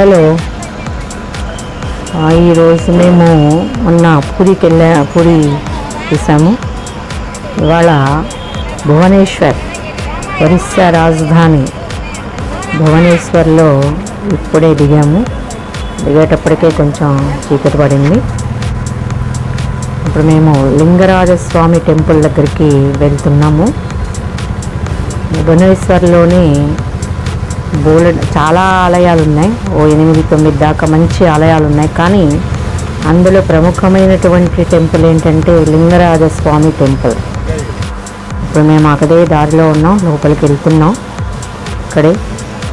Hello. ఈరోజు మేము మొన్న పూరికి వెళ్ళా పూరి చూసాము. ఇవాళ భువనేశ్వర్ ఒరిస్సా రాజధాని. భువనేశ్వర్లో ఇప్పుడే దిగాము. దిగేటప్పటికే కొంచెం చీకటి పడింది. ఇప్పుడు మేము లింగరాజస్వామి టెంపుల్ దగ్గరికి వెళ్తున్నాము. భువనేశ్వర్లోని బోలెడ్ చాలా ఆలయాలు ఉన్నాయి ఓ ఎనిమిది తొమ్మిది దాకా మంచి ఆలయాలు ఉన్నాయి కానీ అందులో ప్రముఖమైనటువంటి టెంపుల్ ఏంటంటే లింగరాజ స్వామి టెంపుల్. ఇప్పుడు మేము అక్కడే దారిలో ఉన్నాం లోపలికి వెళ్తున్నాం. ఇక్కడే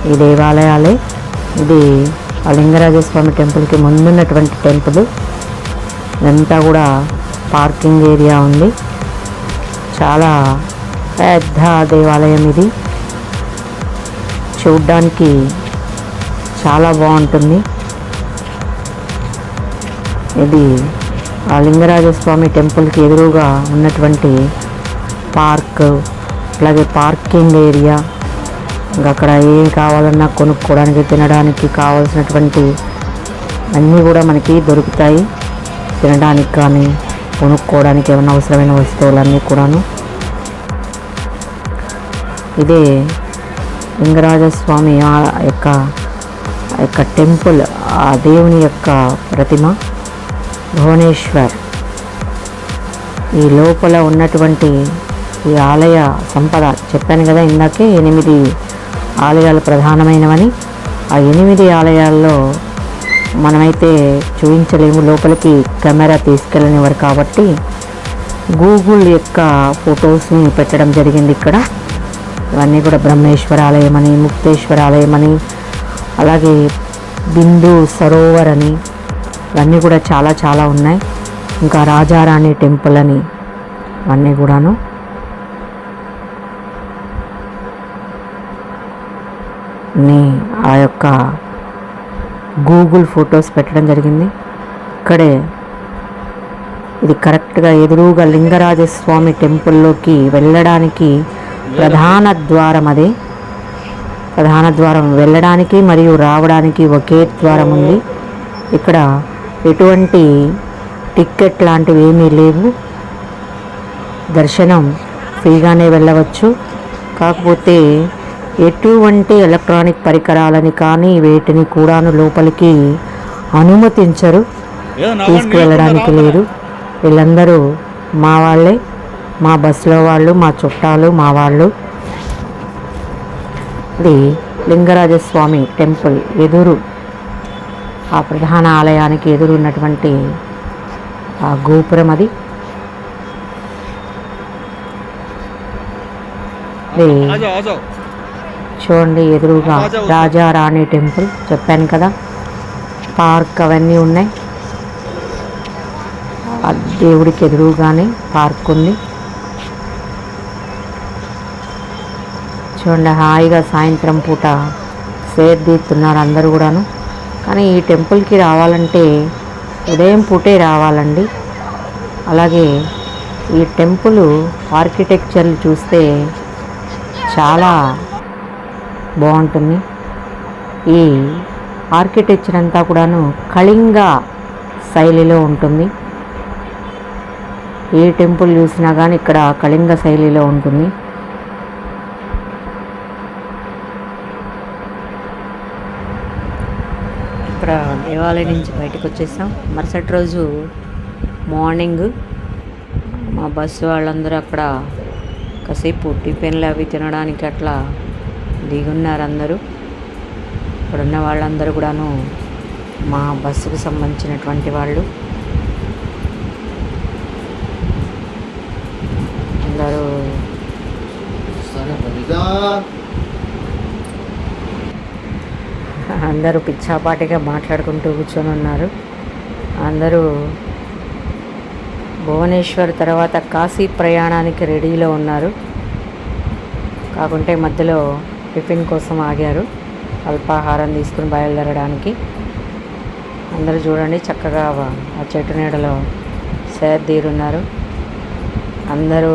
ఈ దేవాలయాలే. ఇది ఆ లింగరాజస్వామి టెంపుల్కి ముందున్నటువంటి టెంపుల్. ఇదంతా కూడా పార్కింగ్ ఏరియా ఉంది. చాలా పెద్ద దేవాలయం ఇది. చూడ్డానికి చాలా బాగుంటుంది. ఇది ఆ లింగరాజస్వామి టెంపుల్కి ఎదురుగా ఉన్నటువంటి పార్క్ అలాగే పార్కింగ్ ఏరియా. ఇంకా అక్కడ ఏం కావాలన్నా కొనుక్కోవడానికి తినడానికి కావాల్సినటువంటి అన్నీ కూడా మనకి దొరుకుతాయి. తినడానికి కానీ కొనుక్కోవడానికి ఏమైనా అవసరమైన వస్తువులన్నీ కూడాను. ఇదే లింగరాజస్వామి ఆ యొక్క ఆ యొక్క టెంపుల్ ఆ దేవుని యొక్క ప్రతిమ భువనేశ్వర్. ఈ లోపల ఉన్నటువంటి ఈ ఆలయ సంపద చెప్పాను కదా ఇందాకే ఎనిమిది ఆలయాలు ప్రధానమైనవని. ఆ ఎనిమిది ఆలయాల్లో మనమైతే చూపించలేము లోపలికి కెమెరా తీసుకెళ్ళనివారు కాబట్టి గూగుల్ యొక్క ఫొటోస్ని పెట్టడం జరిగింది ఇక్కడ. ఇవన్నీ కూడా బ్రహ్మేశ్వర ఆలయం అని ముక్తేశ్వర ఆలయం అని అలాగే బిందు సరోవర్ అని ఇవన్నీ కూడా చాలా చాలా ఉన్నాయి. ఇంకా రాజారాణి టెంపుల్ అని ఇవన్నీ కూడాను. ని ఆ యొక్క గూగుల్ ఫొటోస్ పెట్టడం జరిగింది. ఇక్కడే ఇది కరెక్ట్గా ఎదురుగా లింగరాజస్వామి టెంపుల్లోకి వెళ్ళడానికి ప్రధాన ద్వారం అదే ప్రధాన ద్వారం వెళ్ళడానికి మరియు రావడానికి ఒకే ద్వారం ఉంది. ఇక్కడ ఎటువంటి టికెట్ లాంటివి ఏమీ లేవు. దర్శనం ఫ్రీగానే వెళ్ళవచ్చు. కాకపోతే ఎటువంటి ఎలక్ట్రానిక్ పరికరాలని కానీ వేటిని కూడాను లోపలికి అనుమతించరు. తీసుకువెళ్ళడానికి లేదు. వీళ్ళందరూ మా వాళ్ళే. మా బస్సులో వాళ్ళు మా చుట్టాలు మా వాళ్ళు. ఇది లింగరాజస్వామి టెంపుల్ ఎదురు ఆ ప్రధాన ఆలయానికి ఎదురు ఉన్నటువంటి ఆ గోపురం అది. చూడండి ఎదురుగా రాజారాణి టెంపుల్ చెప్పాను కదా. పార్క్ అవన్నీ ఉన్నాయి. దేవుడికి ఎదురుగానే పార్క్ ఉంది. చూడండి హాయిగా సాయంత్రం పూట సేర్ తీస్తున్నారు అందరూ కూడాను. కానీ ఈ టెంపుల్కి రావాలంటే ఉదయం పూటే రావాలండి. అలాగే ఈ టెంపుల్ ఆర్కిటెక్చర్లు చూస్తే చాలా బాగుంటుంది. ఈ ఆర్కిటెక్చర్ అంతా కూడాను కళింగ శైలిలో ఉంటుంది. ఏ టెంపుల్ చూసినా కానీ ఇక్కడ కళింగ శైలిలో ఉంటుంది. ఇక్కడ దేవాలయం నుంచి బయటకు వచ్చేసాం. మరుసటి రోజు మార్నింగ్ మా బస్సు వాళ్ళందరూ అక్కడ కాసేపు టిఫిన్లు అవి తినడానికి అట్లా దిగున్నారు అందరూ. ఇక్కడ ఉన్న వాళ్ళందరూ కూడాను మా బస్సుకు సంబంధించినటువంటి వాళ్ళు. అందరూ అందరూ పిచ్చాపాటిగా మాట్లాడుకుంటూ కూర్చొని ఉన్నారు. అందరూ భువనేశ్వర్ తర్వాత కాశీ ప్రయాణానికి రెడీలో ఉన్నారు. కాకుంటే మధ్యలో టిఫిన్ కోసం ఆగారు. అల్పాహారం తీసుకుని బయలుదేరడానికి. అందరూ చూడండి చక్కగా ఆ చెట్టు నీడలో సేద్దీరున్నారు అందరూ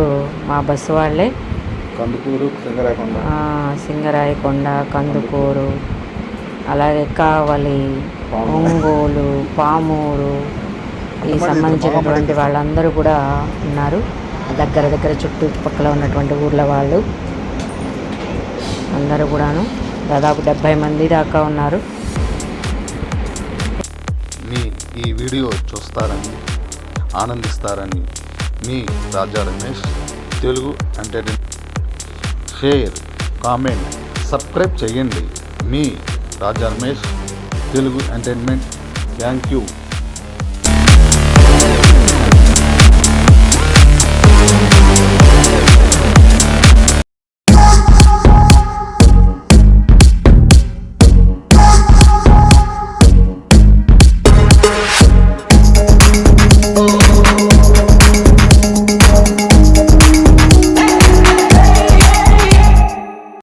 మా బస్సు వాళ్ళే. కందుకూరు సింగరాకొండ ఆ, సింగరాయకొండ కందుకూరు అలాగే కావలి ఒంగోలు పామూరు ఈ సంబంధించినటువంటి వాళ్ళందరూ కూడా ఉన్నారు. దగ్గర దగ్గర చుట్టుపక్కల ఉన్నటువంటి ఊర్ల వాళ్ళు అందరూ కూడాను దాదాపు డెబ్భై మంది దాకా ఉన్నారు. మీ ఈ వీడియో చూస్తారని ఆనందిస్తారని మీ Raja Ramesh Telugu entertain share comment subscribe చేయండి. మీ Raja Ramesh Telugu entertainment thank you.